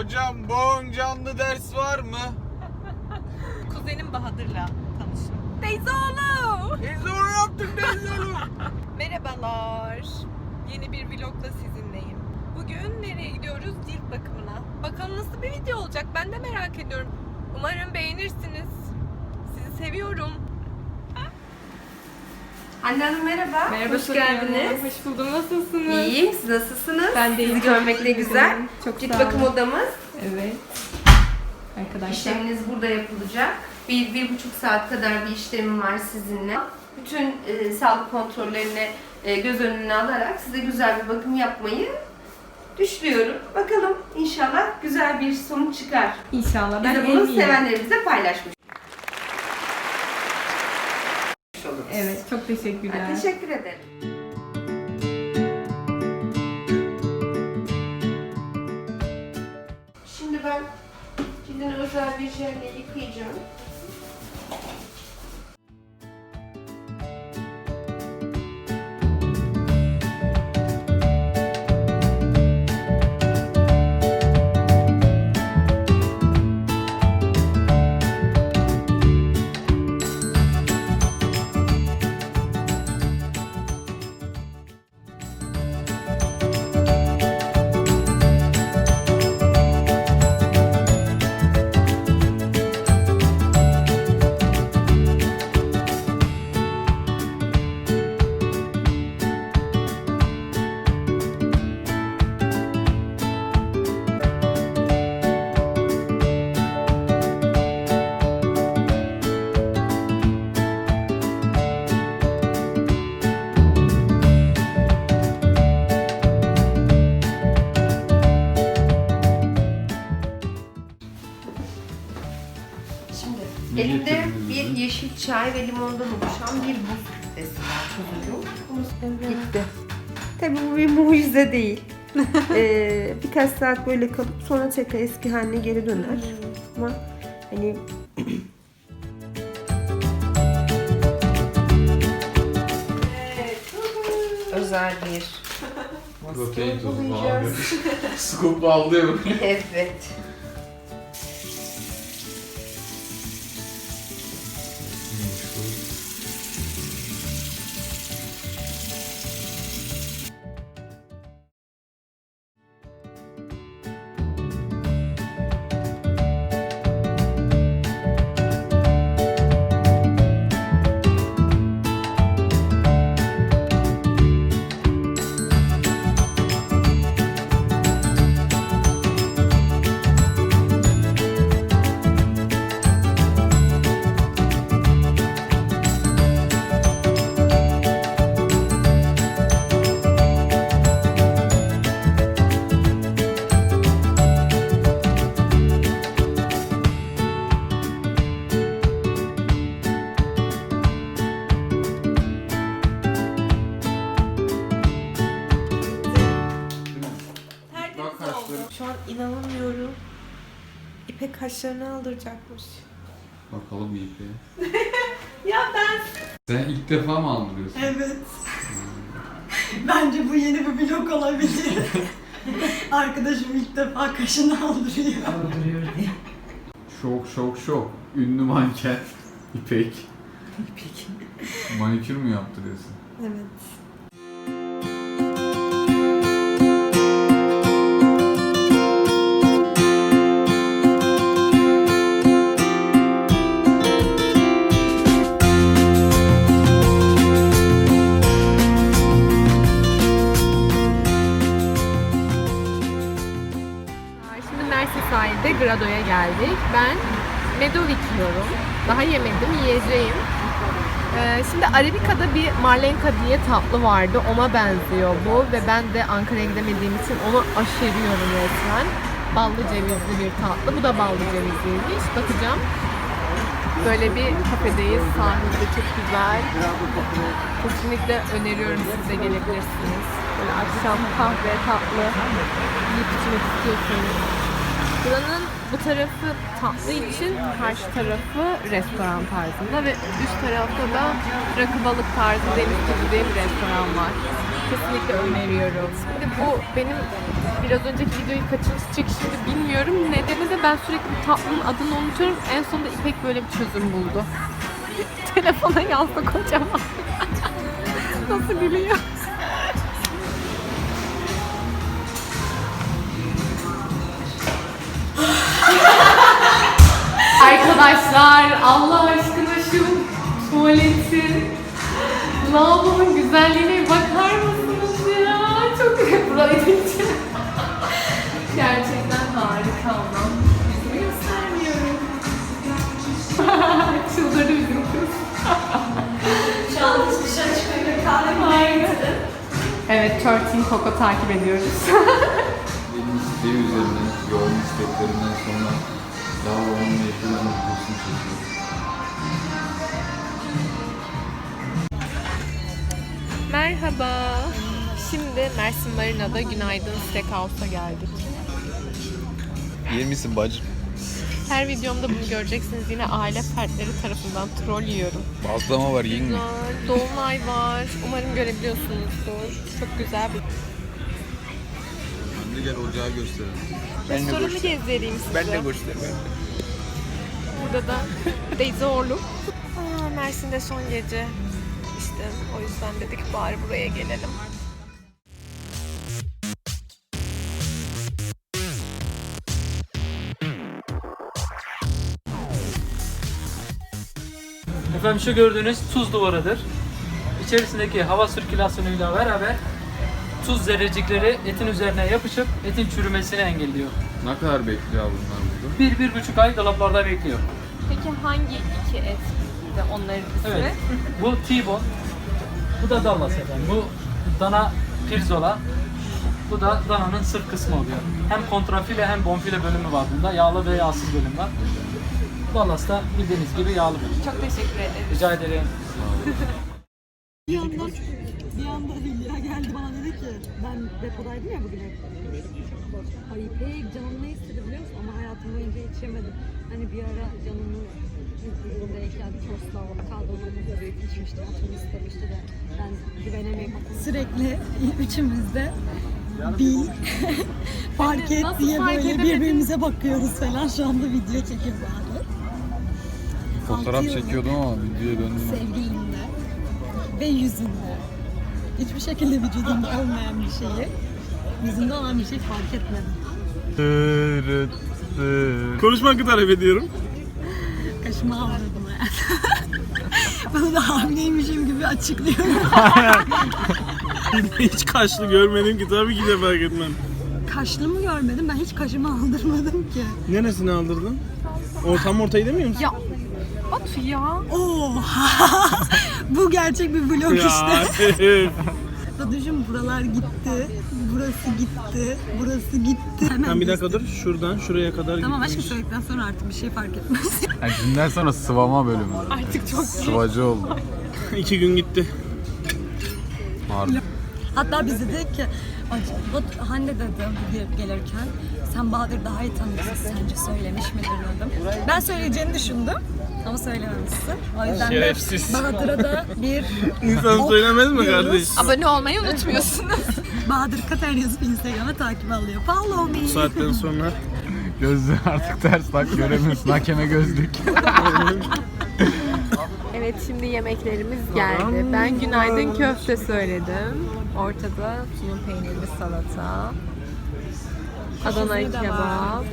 Hocam bu canlı ders var mı? Kuzenim Bahadır'la tanıştım. Teyze oğlu. Ne zor yaptık zor. Merhabalar. Yeni bir vlogla sizinleyim. Bugün nereye gidiyoruz? Cilt bakımına. Bakalım nasıl bir video olacak ben de merak ediyorum. Umarım beğenirsiniz. Sizi seviyorum. Anne Hanım merhaba. Merhaba Hoş geldiniz. Hoş buldum. Nasılsınız? İyiyim. Siz nasılsınız? Ben de iyiyim. Sizi görmek de Çok güzel. ederim. Çok Cilt sağ olun. bakım odamız. Evet. Arkadaşlar. İşleminiz burada yapılacak. Bir, bir buçuk saat kadar bir işlemim var sizinle. Bütün e, sağlık kontrollerini e, göz önüne alarak size güzel bir bakım yapmayı düşünüyorum. Bakalım inşallah güzel bir sonuç çıkar. İnşallah. Biz Ben de bunu sevenlerimizle paylaşmış Evet. Çok teşekkürler. Ben teşekkür ederim. Şimdi ben cildini özel bir jelle yıkayacağım. Şimdi Ne elimde bir yeşil çay ve limondan oluşan bir buz kütlesi var kuzucuğum. Gitti. Tabii bu bir mucize değil. ee, birkaç saat böyle kalıp sonra tekrar eski haline geri döner. Ama hani özel bir Protein tozu falan. Scoop'la aldı Evet. İnanamıyorum. İpek kaşlarını aldıracakmış. Bakalım iyi ki. Ya ben... Sen ilk defa mı aldırıyorsun? Evet. Bence bu yeni bir vlog olabilir. Arkadaşım ilk defa kaşını aldırıyor. Aldırıyor diye. Şok şok şok. Ünlü manken İpek. Peki. Manikür mü yaptırıyorsun? Evet. Sahilde Grado'ya geldik. Ben Medovik yiyorum. Daha yemedim, yiyeceğim. Ee, şimdi Arabika'da bir Marlenka diye tatlı vardı. Ona benziyor bu ve ben de Ankara'ya gidemediğim için onu aşırıyorum resmen. Ballı cevizli bir tatlı. Bu da ballı cevizliymiş. Bakacağım. Böyle bir kafedeyiz. Sahilde çok güzel. Kesinlikle öneriyorum siz de gelebilirsiniz. Böyle akşam kahve, tatlı yiyip içmek istiyorsanız. Buranın Bu tarafı tatlı için karşı tarafı restoran tarzında ve üst tarafta da rakı balık tarzı deniz tuzu diye bir restoran var. Kesinlikle öneriyorum. Şimdi bu benim biraz önceki videoyu kaçıncı çekişimdi bilmiyorum. Nedeni de ben sürekli tatlının adını unutuyorum. En sonunda İpek böyle bir çözüm buldu. Telefona yazdı kocaman. Nasıl gülüyor? Allah aşkına şu tuvaletin lavabonun güzelliğine bakar mısınız ya? Çok burayı. Gerçekten harika ama. Yüzümü göstermiyorum. Çıldırdı bizim kız. Şu an dışarı çıkıyor kahve mi? Evet, 13 Coco takip ediyoruz. Benim isteği üzerine yoğun isteklerinden sonra daha onun yaşayan videosunu Merhaba. Şimdi Mersin Marina'da Günaydın Steakhouse'a geldik. İyi misin bacım? Her videomda bunu göreceksiniz. Yine aile fertleri tarafından troll yiyorum. Bazlama var yiyin mi? Güzel, dolunay var. Umarım görebiliyorsunuzdur. Çok güzel bir Hadi gel ocağı gösterelim. Ben de restoranı gezdireyim size. Ben de göster. Ben de. Burada da Deyzoğlu. Aa, Mersin'de son gece. İşte o yüzden dedik bari buraya gelelim. Efendim şu gördüğünüz tuz duvarıdır. İçerisindeki hava sirkülasyonuyla beraber tuz zerrecikleri etin üzerine yapışıp etin çürümesini engelliyor. Ne kadar bekliyor bunlar burada? Bir, bir buçuk ay dolaplarda bekliyor. Peki hangi iki et de onların ismi? Evet. Bu T-bone. Bu da Dallas efendim. Bu dana pirzola. Bu da dananın sırt kısmı oluyor. Hem kontrafile hem bonfile bölümü var bunda. Yağlı ve yağsız bölüm var. Dallas da bildiğiniz gibi yağlı bölüm. Çok teşekkür ederim. Rica ederim. Bir yandan bir anda Hülya geldi bana dedi ki ben depodaydım ya bugün hep. Ay pek canım ne istedi biliyor musun? Ama hayatım boyunca hiç yemedim. Hani bir ara canımı büyük istemişti de ben. Sürekli üçümüz de bil, fark et diye böyle birbirimize bakıyoruz falan. Şu anda video çekiyoruz abi. Fotoğraf çekiyordum ama videoya döndüm. sevgilimle ve yüzünde hiçbir şekilde vücudumda olmayan bir şeyi yüzümde olan bir şey fark etmedim. Konuşmak talep ediyorum. Kaşıma ağrıdım hayatım. Bunu da hamileymişim gibi açıklıyorum. Hiç kaşlı görmedim ki tabii ki de fark etmem. Kaşlı mı görmedim? Ben hiç kaşımı aldırmadım ki. Neresini aldırdın? Ortam ortayı demiyor musun? Ya Batu ya. Oo. Bu gerçek bir vlog işte. Ya. Daduşum buralar gitti. Burası gitti. Burası gitti. Hemen Tamam bir dakika dur. Şuradan şuraya kadar Tamam aşkım gitmiş. söyledikten sonra artık bir şey fark etmez. Yani dünden sonra sıvama bölümü. Artık çok Sıvacı oldu. İki gün gitti. Harbi. Hatta biz dedik ki "Ac- Bat- Hande dedi gel- gelirken sen Bahadır daha iyi tanıyorsun sence söylemiş midir dedim. Ben söyleyeceğini düşündüm ama söylememişsin. O yüzden Şerefsiz. de Bahadır'a da bir İnsan söylemez mi kardeş? Abone olmayı unutmuyorsunuz. Bahadır Kater yazıp Instagram'a takip alıyor. Follow me. Bu saatten sonra Gözlüğü artık ters tak göremiyorsun. Hakeme gözlük. Evet şimdi yemeklerimiz geldi. Ben günaydın köfte söyledim. Ortada tulum peynirli salata. Adana kebap.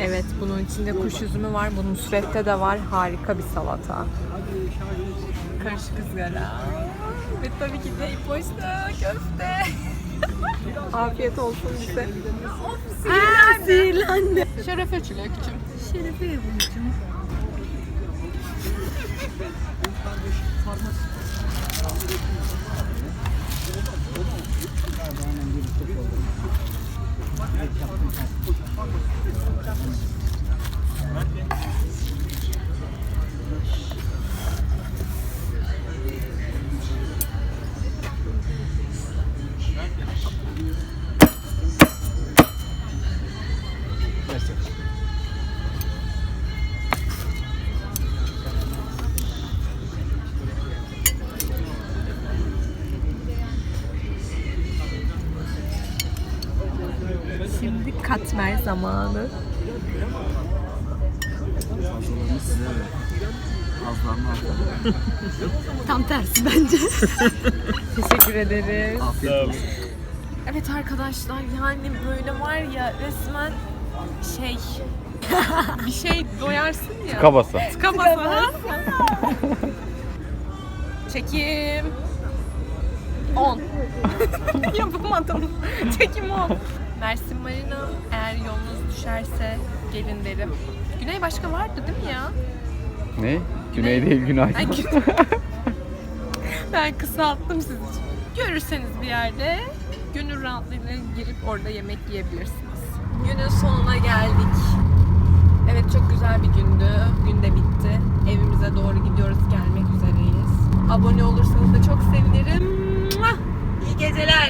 Evet bunun içinde kuş üzümü var. Bunun sürette de var. Harika bir salata. Karışık ızgara. Ve tabii ki de ipoşta köfte. Afiyet olsun bize. Aa, sihirlendi. Şerefe çilekçim. Şerefe yavrucuğum. Ben sefer zamanı. Tam tersi bence. Teşekkür ederiz. Afiyet olsun. Evet arkadaşlar yani böyle var ya resmen şey bir şey doyarsın ya. Kabasa. Tıka basa. Çekim 10. Yapamadım. Çekim 10. Mersin Marina eğer yolunuz düşerse gelin derim. Güney başka vardı değil mi ya? Ne? Güney değil günay. Ay, gün- ben kısalttım siz için. Görürseniz bir yerde gönül rahatlığıyla girip orada yemek yiyebilirsiniz. Günün sonuna geldik. Evet çok güzel bir gündü. Gün de bitti. Evimize doğru gidiyoruz. Gelmek üzereyiz. Abone olursanız da çok sevinirim. Mua! İyi geceler.